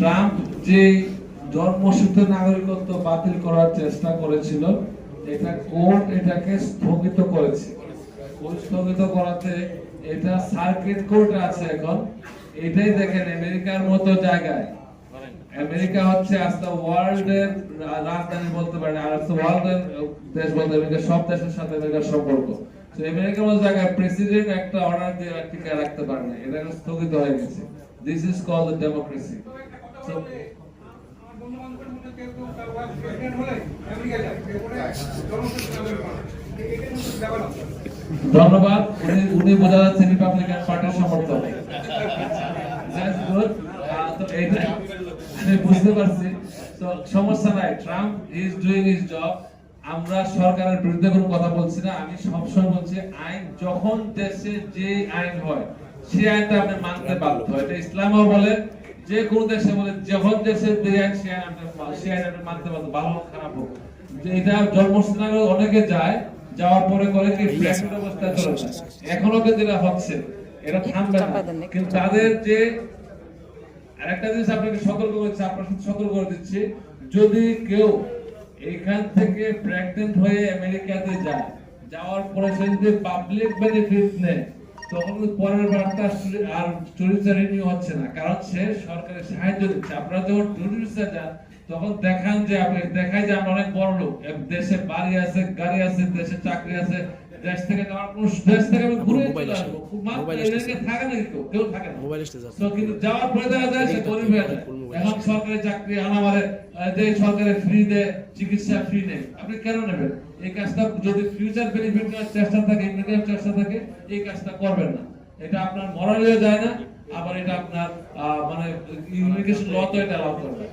Trump যে জন্মসূত্র নাগরিকত্ব বাতিল করার চেষ্টা করেছিল, এটা কোর্ট এটাকে স্থগিত করেছে। স্থগিত করাতে এটা সার্কিট কোর্ট আছে এখন। এটাই দেখেন আমেরিকার মতো জায়গায়। আমেরিকা হচ্ছে আজকে ওয়ার্ল্ডের রাজধানী বলতে পারেন, আর আজকে ওয়ার্ল্ডের দেশ বলতে আমেরিকা সব দেশের সাথে আমেরিকার সম্পর্ক। তো আমেরিকার মতো জায়গায় প্রেসিডেন্ট একটা অর্ডার দিয়ে টিকে রাখতে পারে না এটা স্থগিত হয়ে গেছে। This is call the democracy ধন্যবাদ। উনি উনি বোঝা যাচ্ছে রিপাবলিকান পার্টির সমর্থক। বুঝতে পারছি। তো সমস্যা নাই। Trump is doing his job আমরা সরকারের বিরুদ্ধে কোনো কথা বলছি না। আমি সবসময় বলছি, আইন যখন দেশে যে আইন হয়, সেই আইনটা আপনি মানতে বাধ্য। এটা ইসলামও বলে। যে কোন দেশে বলে যখন মানতে বাধ্য ভালো খারাপ হোক। এটা জন্মস্থানে অনেকে যায় যাওয়ার পরে করে কি অবস্থায় চলে এখনও কিন্তু এটা হচ্ছে। এটা থামবে না। কিন্তু তাদের যে আরেকটা জিনিস আপনাকে সতর্ক করছি আপনার সাথে সতর্ক করে দিচ্ছি। যদি কেউ এখান থেকে প্রেগনেন্ট হয়ে আমেরিকাতে যায় যাওয়ার পরে সে যদি পাবলিক বেনিফিট নেয় তখন পরের বার্তা আর টুরিস্ট রিনিউ হচ্ছে না, কারণ সে সরকারের সাহায্য দিচ্ছে আপনারা যখন টুরিস্ট যান তখন দেখান যে আপনি দেখায় যে আমরা অনেক বড় লোক দেশে বাড়ি আছে, গাড়ি আছে, দেশে চাকরি আছে দেশ থেকে যাওয়ার কোন দেশ থেকে আমি ঘুরে চলে আসব। এদেরকে থাকে নাকি কেউ? কেউ থাকে না। তো কিন্তু যাওয়ার পরে দেখা যায় সে গরিব হয়ে যায়। এখন সরকারি চাকরি আনামারে যে সরকারি ফ্রি দেয় চিকিৎসা ফ্রি নেই। আপনি কেন নেবেন? এই কাজটা যদি ফিউচার বেনিফিট নেওয়ার চেষ্টা থাকে ইমিডিয়েট চেষ্টা থাকে এই কাজটা করবেন না। এটা আপনার মরালিও যায় না আবার এটা আপনার মানে ইমিগ্রেশন ল তো এটা অ্যালাউ করবে না।